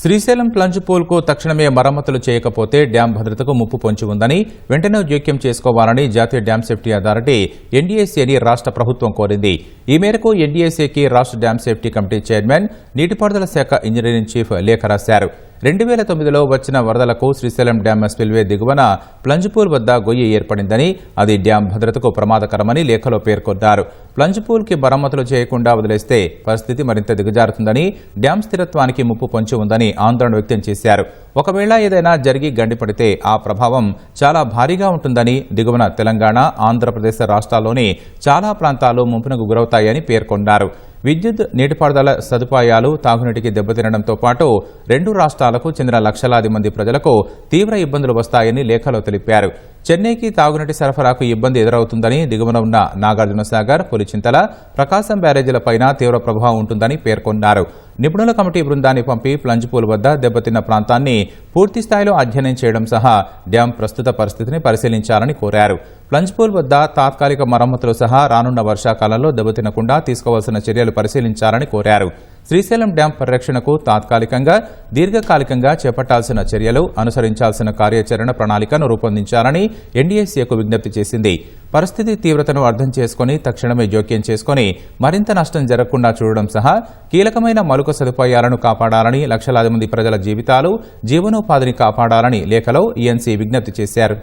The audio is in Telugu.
శ్రీశైలం ప్లంజ్ పూల్కు తక్షణమే మరమ్మతులు చేయకపోతే డ్యాం భద్రతకు ముప్పు పొంచి ఉందని వెంటనే జోక్యం చేసుకోవాలని జాతీయ డ్యాం సేఫ్టీ అథారిటీ ఎన్డీఏసీని రాష్ట్ర ప్రభుత్వం కోరింది. ఈ మేరకు ఎన్డీఏసీకి రాష్ట్ర డ్యాం సేఫ్టీ కమిటీ చైర్మన్ నీటిపారుదల శాఖ ఇంజనీరింగ్ చీఫ్ లేఖ రాశారు. రెండు వేల తొమ్మిదిలో వచ్చిన వరదలకు శ్రీశైలం డ్యాం స్పిల్వే దిగువన ప్లంజ్పూల్ వద్ద గొయ్యి ఏర్పడిందని అది డ్యాం భద్రతకు ప్రమాదకరమని లేఖలో పేర్కొన్నారు. ప్లంజ్పూల్కి మరమ్మతులు చేయకుండా వదిలేస్తే పరిస్థితి మరింత దిగజారుతుందని డ్యాం స్థిరత్వానికి ముప్పు పొంచి ఉందని ఆందోళన వ్యక్తం చేశారు. ఒకవేళ ఏదైనా జరిగి గండిపడితే ఆ ప్రభావం చాలా భారీగా ఉంటుందని దిగువన తెలంగాణ ఆంధ్రప్రదేశ్ రాష్ట్రాల్లోని చాలా ప్రాంతాలు ముంపునకు గురవుతాయని పేర్కొన్నారు. విద్యుత్ నీటిపారుదల సదుపాయాలు తాగునీటికి దెబ్బతినడంతో పాటు రెండు రాష్ట్రాలకు చెందిన లక్షలాది మంది ప్రజలకు తీవ్ర ఇబ్బందులు వస్తాయని లేఖలో తెలిపారు. చెన్నైకి తాగునీటి సరఫరాకు ఇబ్బంది ఎదురవుతుందని దిగువన ఉన్న నాగార్జునసాగర్ పులిచింతల ప్రకాశం బ్యారేజీలపైన తీవ్ర ప్రభావం ఉంటుందని పేర్కొన్నారు. నిపుణుల కమిటీ బృందాన్ని పంపి ప్లంజ్పూల్ వద్ద దెబ్బతిన్న ప్రాంతాన్ని పూర్తి స్థాయిలో అధ్యయనం చేయడం సహా డ్యాం ప్రస్తుత పరిస్థితిని పరిశీలించాలని కోరారు. ప్లంజ్పూల్ వద్ద తాత్కాలిక మరమ్మతులు సహా రానున్న వర్షాకాలంలో దెబ్బతినకుండా తీసుకోవాల్సిన చర్యలు పరిశీలించాలని కోరారు. శ్రీశైలం డ్యాం పరిరక్షణకు తాత్కాలికంగా దీర్ఘకాలికంగా చేపట్టాల్సిన చర్యలు అనుసరించాల్సిన కార్యాచరణ ప్రణాళికను రూపొందించాలని ఎన్డీఎస్ఏకు విజ్ఞప్తి చేసింది. పరిస్థితి తీవ్రతను అర్థం చేసుకుని తక్షణమే జోక్యం చేసుకుని మరింత నష్టం జరగకుండా చూడడం సహా కీలకమైన మలుక సదుపాయాలను కాపాడాలని లక్షలాది మంది ప్రజల జీవితాలు జీవనోపాధిని కాపాడాలని లేఖలో ఈఎన్సీ విజ్ఞప్తి చేశారు.